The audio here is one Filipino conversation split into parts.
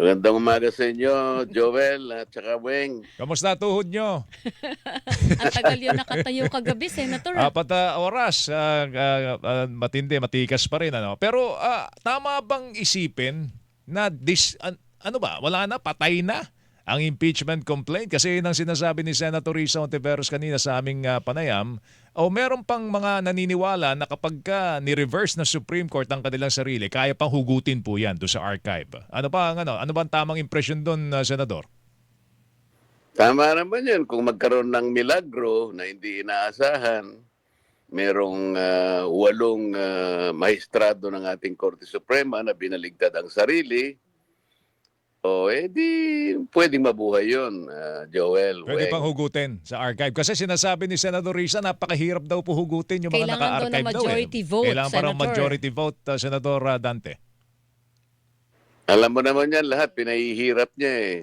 Magandang umaga sa inyo, Joel at saka Weng. Kamusta tuhod nyo? Ang tagal yun nakatayo kagabi, Senator. Apat na oras, ah, ah, ah, matindi, matikas pa rin. Ano? Pero ah, tama bang isipin na dis, an- ano ba, wala na, patay na ang impeachment complaint? Kasi yun sinasabi ni Senator Risa Ontiveros kanina sa aming ah, panayam. O meron pang mga naniniwala na kapag ka ni-reverse ng Supreme Court ang kanilang sarili, kaya pang hugutin po yan doon sa archive. Ano ba ang ano? Ano ba ang tamang impression doon, ah, Senador? Tama naman yun. Kung magkaroon ng milagro na hindi inaasahan, merong ah, walong ah, maestrado ng ating Korte Suprema na binaligtad ang sarili, o eh di pwedeng mabuhay yun, ah, Joel. Pwede Weng. pang hugutin sa archive. Kasi sinasabi ni Senador Risa, napakahirap daw po hugutin yung mga Kailangan daw ng naka-archive daw. majority eh. vote, Kailangan parang Senator. majority vote, uh, Senador uh, Dante. Alam mo naman yan lahat, pinahihirap niya eh.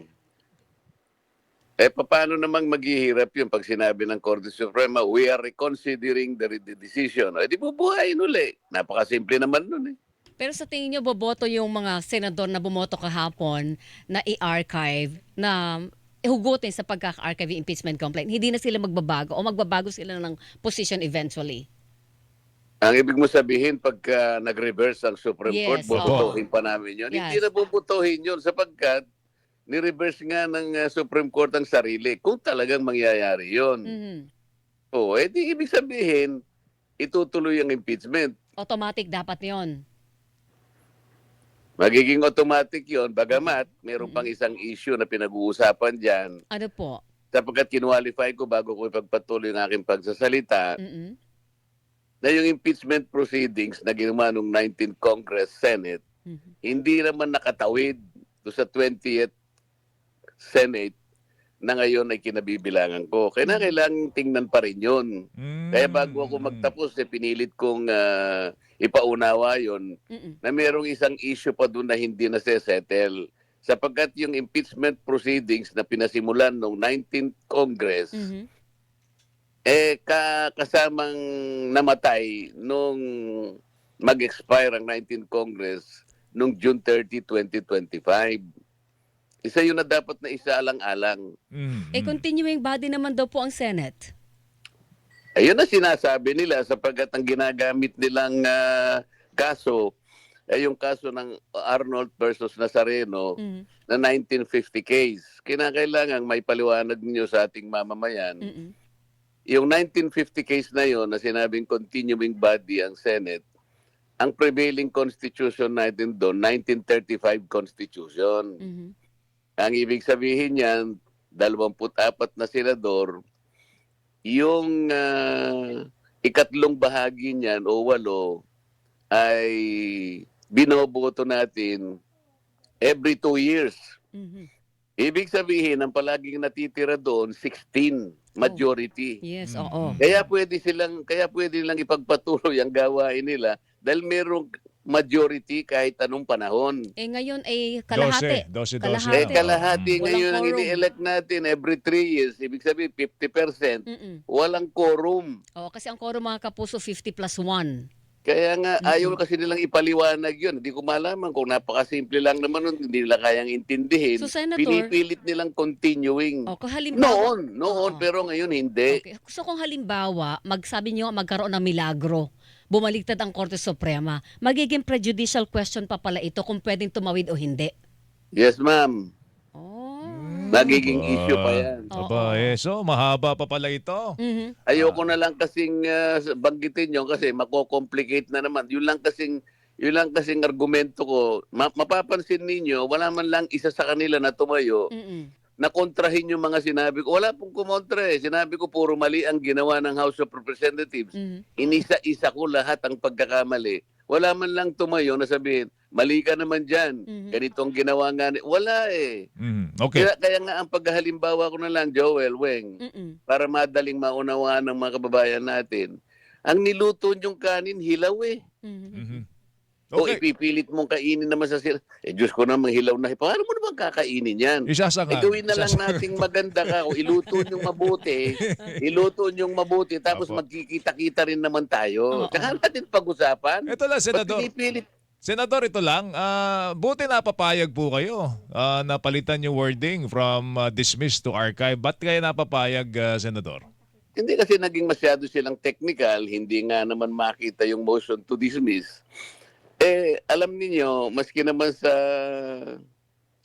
Eh, paano namang maghihirap yun pag sinabi ng Korte Suprema, we are reconsidering the, the decision. Eh, di bubuhayin uli. Napakasimple naman nun eh. Pero sa tingin nyo, boboto yung mga senador na bumoto kahapon na i-archive, na hugutin sa pagkaka-archive yung impeachment complaint. Hindi na sila magbabago o magbabago sila ng position eventually. Ang ibig mo sabihin, pagka nag-reverse ang Supreme Court, Yes, bubutuhin pa namin yun. Yes. Hindi na bubutuhin yun sapagkat ni-reverse nga ng uh, Supreme Court ang sarili kung talagang mangyayari yun. Mhm. Oo, eh di ibig sabihin, itutuloy ang impeachment. Automatic dapat yon. Magiging automatic yon bagamat mayroon pang isang issue na pinag-uusapan dyan Ano po? sapagkat kinwalify ko bago ko ipagpatuloy ang aking pagsasalita Mhm. na yung impeachment proceedings na ginawa nung 19th Congress Senate Mhm. hindi naman nakatawid do sa 20th Senate na ngayon ay kinabibilangan ko. Kaya na kailangan tingnan pa rin yun. Mm. Kaya bago ako magtapos, eh, pinilit kong ah, ipaunawa yon Mhm. na merong isang issue pa doon na hindi na settle sapagkat yung impeachment proceedings na pinasimulan noong 19th Congress Mhm. eh ka kasamang namatay nung mag-expire ang 19th Congress nung June 30, 2025. Isa yun na dapat na isa alang-alang. Mm, Eh, mm. continuing body naman daw po ang Senate. Ayun na sinasabi nila sapagkat ang ginagamit nilang ah, kaso ay yung kaso ng Arnold versus Nazareno Mhm. na 1950 case. Kinakailangan may paliwanag niyo sa ating mamamayan. Mhm. Yung 1950 case na yon na sinabing continuing body ang Senate, ang prevailing constitution natin doon, 1935 constitution. Mhm. Ang ibig sabihin niyan, 24 na senador, yung ah, ikatlong bahagi niyan o walo ay binoboto natin every two years. Mhm. Ibig sabihin, ang palaging natitira doon, 16 majority. Yes, Mhm. oo. Kaya pwede silang kaya pwede nilang ipagpatuloy ang gawain nila dahil merong majority kahit anong panahon. Eh ngayon ay kalahati. 12, 12, 12. Kalahati. Eh kalahati Walang ngayon ang ini-elect natin every three years. Ibig sabihin 50%. Mhm. Walang quorum. Oo, kasi ang quorum mga kapuso 50 plus 1. Kaya nga Mm-mm. ayaw kasi nilang ipaliwanag yun. Hindi ko malaman kung napakasimple lang naman nun, hindi nila kayang intindihin. So, Senator- Pinipilit nilang continuing. O, kung halimbawa... Noon, noon, Oo. pero ngayon hindi. Okay. So kung halimbawa, magsabi niyo magkaroon ng milagro, bumaliktad ang Korte Suprema, magiging prejudicial question pa pala ito kung pwedeng tumawid o hindi. Yes, ma'am. Oh. Magiging Aba. issue pa yan. Aba, eh, so mahaba pa pala ito. Mhm. Ayoko na lang kasing ah, banggitin yun kasi mako-complicate na naman. Yun lang kasing yun lang kasing argumento ko. Ma- mapapansin ninyo, wala man lang isa sa kanila na tumayo Mhm. Na kontrahin yung mga sinabi ko. Wala pong kumontra eh. Sinabi ko puro mali ang ginawa ng House of Representatives. Mhm. Inisa-isa ko lahat ang pagkakamali. Wala man lang tumayo na sabihin, mali ka naman dyan. Mhm. Ganito ang ginawa nga. ni-" Wala eh. Mm, okay. Kaya, kaya nga ang paghalimbawa ko na lang, Joel, Weng, Mhm. para madaling maunawaan ng mga kababayan natin. Ang niluto yung kanin, hilaw eh. Mhm. Mhm. O Okay. ipipilit mong kainin naman sa sila. Eh, Diyos ko naman, hilaw na. Paano mo naman kakainin yan? Isasanga. Eh, gawin na lang nating maganda ka. O iluto yung mabuti. iluto yung mabuti. Tapos Apo. magkikita-kita rin naman tayo. Oo. Tsaka natin pag-usapan. Ito lang, Ba't Senador. pinipilit? Senador, ito lang. ah, buti napapayag po kayo ah, na palitan yung wording from ah, dismiss to archive. Ba't kaya napapayag, ah, Senador? Hindi kasi naging masyado silang technical, hindi nga naman makita yung motion to dismiss. Eh, alam niyo, maski naman sa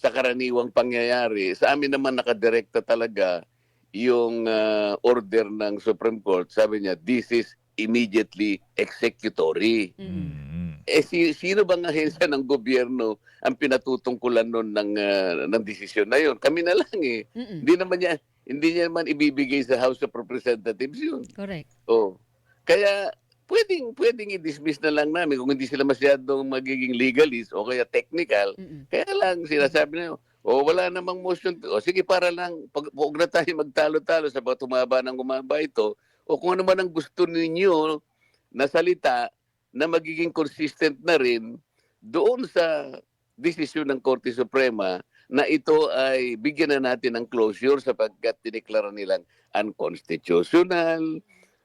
sa karaniwang pangyayari, sa amin naman nakadirekta talaga yung ah, order ng Supreme Court. Sabi niya, this is immediately executory. Mm. Eh, si, sino bang ahensya ng gobyerno ang pinatutungkulan nun ng, ah, ng desisyon na yun? Kami na lang eh. Mm-mm. Hindi naman niya, hindi niya naman ibibigay sa House of Representatives yun. Correct. Oh. Kaya pwedeng pwedeng i-dismiss na lang namin kung hindi sila masyadong magiging legalist o kaya technical. Mm-mm. Kaya lang sinasabi na o wala namang motion. O sige para lang pag huwag na tayo magtalo-talo sa bawat tumaba ng gumaba ito o kung ano man ang gusto ninyo na salita na magiging consistent na rin doon sa desisyon ng Korte Suprema na ito ay bigyan na natin ng closure sapagkat dineklara nilang unconstitutional,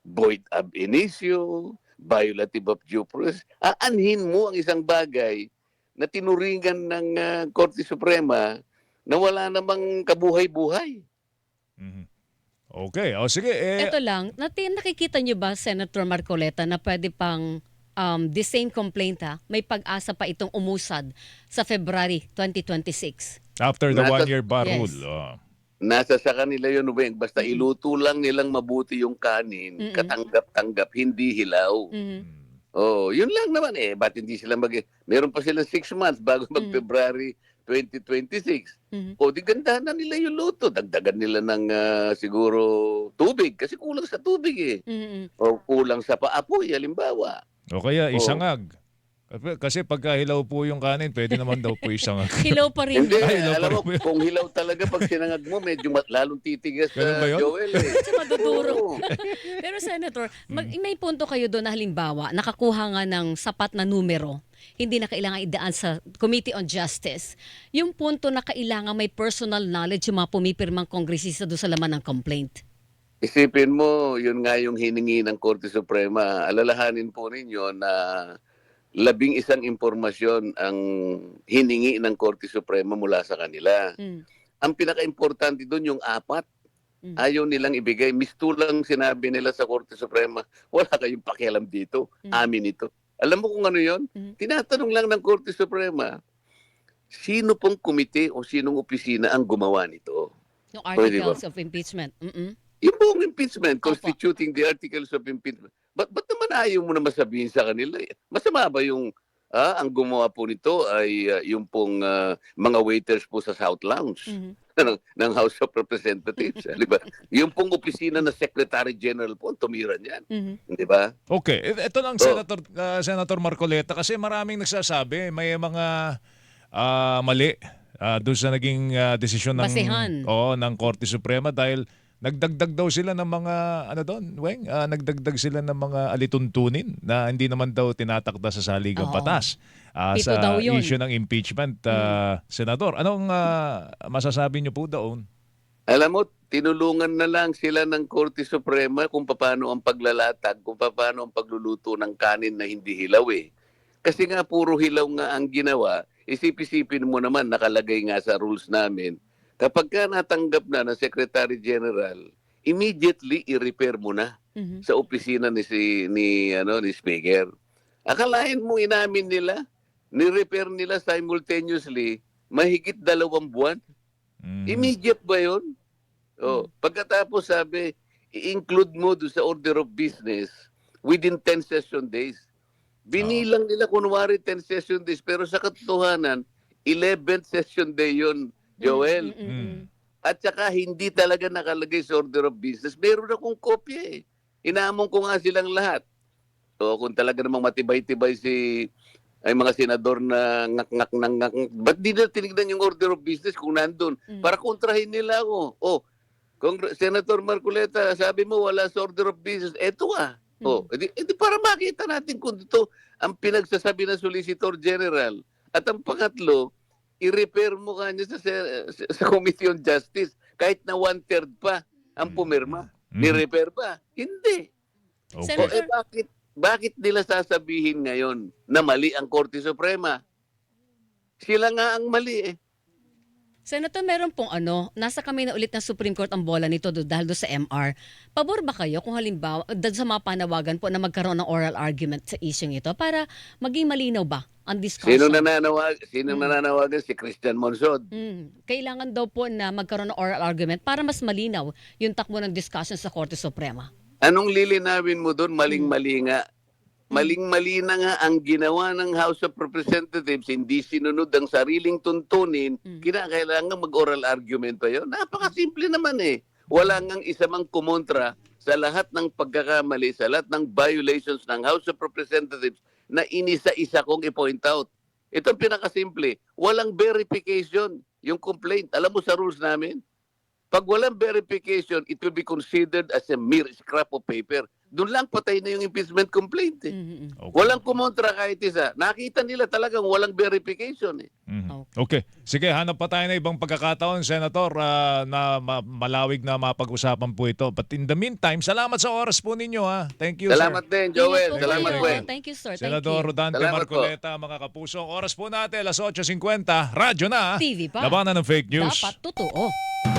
void ab initio, violative of due process. Aanhin mo ang isang bagay na tinuringan ng ah, Korte Suprema na wala namang kabuhay-buhay. Mhm. Okay. O sige. Eh, Ito lang, natin nakikita niyo ba Senator Marcoleta na pwede pang um, the same complaint ha, may pag-asa pa itong umusad sa February 2026. after the one-year bar Yes. rule. oh. Nasa sa kanila yun, Weng. Basta Mhm. iluto lang nilang mabuti yung kanin, Mhm. katanggap-tanggap, hindi hilaw. Mhm. Mm. Oh, yun lang naman eh. Ba't hindi sila mag... Meron pa sila six months bago Mm. mag-February 2026. Mhm. O di ganda na nila yung luto. Dagdagan nila ng ah, siguro tubig. Kasi kulang sa tubig eh. Mhm. O kulang sa paapoy, halimbawa. O kaya isangag. Kasi pagka hilaw po yung kanin, pwede naman daw po isangag. Hilaw pa rin. Hindi, Ay, hilaw alam mo, kung hilaw talaga pag sinangag mo, medyo mat- lalong titigas Ganun sa ba yun? Joel eh. Maduduro. Oo. Pero Senator, mag- may punto kayo doon na halimbawa, nakakuha nga ng sapat na numero, hindi na kailangan idaan sa Committee on Justice. Yung punto na kailangan may personal knowledge yung mga pumipirmang kongresista doon sa laman ng complaint. Isipin mo, yun nga yung hiningi ng Korte Suprema. Alalahanin po ninyo na labing isang impormasyon ang hiningi ng Korte Suprema mula sa kanila. Mm. Ang pinaka-importante doon yung apat. Mm. Ayaw nilang ibigay. Mistulang sinabi nila sa Korte Suprema, wala kayong pakialam dito. Mm. Amin ito. Alam mo kung ano yon? Mm. Tinatanong lang ng Korte Suprema, sino pong komite o sinong opisina ang gumawa nito? Yung Pwede ba? articles of impeachment. Mm-mm. Yung buong impeachment, Opo. constituting the articles of impeachment. Ba't, ba't naman ayaw mo naman sabihin sa kanila? Masama ba yung ah, ang gumawa po nito ay ah, yung pong ah, mga waiters po sa South Lounge Mhm. ng, ng House of Representatives. di ba? Yung pong opisina na Secretary General po, ang tumira niyan. Mhm. Di ba? Okay, E- ito lang Oh. Senator ah, Senator Marcoleta kasi maraming nagsasabi may mga ah, mali ah, doon sa naging ah, desisyon ng Basehan. Oo, ng Korte Suprema dahil nagdagdag daw sila ng mga ano doon, Weng, ah, nagdagdag sila ng mga alituntunin na hindi naman daw tinatakda sa saligang Oo. batas Pito sa daw yun. issue ng impeachment ah, senador. Anong ah, masasabi niyo po doon? Alam mo, tinulungan na lang sila ng Korte Suprema kung paano ang paglalatag, kung paano ang pagluluto ng kanin na hindi hilaw eh. Kasi nga puro hilaw nga ang ginawa, isip-isipin mo naman, nakalagay nga sa rules namin, kapag ka natanggap na ng Secretary General, immediately i-repair mo na Mhm. sa opisina ni si ni ano ni Speaker. Akalain mo inamin nila, ni-repair nila simultaneously mahigit dalawang buwan. Mm. Immediate ba yun? Oh, pagkatapos sabi, i-include mo doon sa order of business within 10 session days. Binilang nila kunwari 10 session days pero sa katotohanan 11th session day yun, Joel. Mm, mm, mm. At saka hindi talaga nakalagay sa order of business. Meron akong kopya eh. Inamon ko nga silang lahat. So kung talaga namang matibay-tibay si ay mga senador na ngak-ngak ng ngak ba't di na tinignan yung order of business kung nandun? Mm. Para kontrahin nila ako. Oh, Congre- Senator Marcoleta, sabi mo wala sa order of business. Eto ah. Oh, edi, edi para makita natin kung ito ang pinagsasabi ng Solicitor General. At ang pangatlo, i-repair mo kanya sa, sa, sa Committee on Justice kahit na one-third pa ang pumirma. Mm. Ni-repair pa? Hindi. Okay. O Senator- eh bakit, bakit nila sasabihin ngayon na mali ang Korte Suprema? Sila nga ang mali eh. Senator, meron pong ano, nasa kami na ulit ng Supreme Court ang bola nito do, dahil do sa MR. Pabor ba kayo kung halimbawa, dahil sa mga panawagan po na magkaroon ng oral argument sa issue ito para maging malinaw ba ang discussion? Sino nananawag? Sino Mm. nananawagan? Si Christian Monsod. Mm, kailangan daw po na magkaroon ng oral argument para mas malinaw yung takbo ng discussion sa Korte Suprema. Anong lilinawin mo doon? Maling-mali nga. Maling-mali na nga ang ginawa ng House of Representatives, hindi sinunod ang sariling tuntunin, Mm. kinakailangan mag-oral argument pa yun. Napakasimple naman eh. Wala ngang isa mang kumontra sa lahat ng pagkakamali, sa lahat ng violations ng House of Representatives na inisa-isa kong i-point out. Ito ang pinakasimple. Walang verification yung complaint. Alam mo sa rules namin? Pag walang verification, it will be considered as a mere scrap of paper. Doon lang patay na yung impeachment complaint. Eh. Mm, mm, Okay. Walang kumontra kahit isa. Nakita nila talagang walang verification. Eh. Mhm. Okay. Sige, hanap pa tayo na ibang pagkakataon, Senator, ah, na ma- malawig na mapag-usapan po ito. But in the meantime, salamat sa oras po ninyo. Ha? Thank you, Salamat sir. din, Ingat Joel. po Salamat. Gwen. Thank you, sir. Thank Senador you. Rodante Salamat po. Marcoleta, mga kapuso. Oras po natin, alas 8.50. Radyo na. TV pa. Labanan ng fake news. Dapat totoo.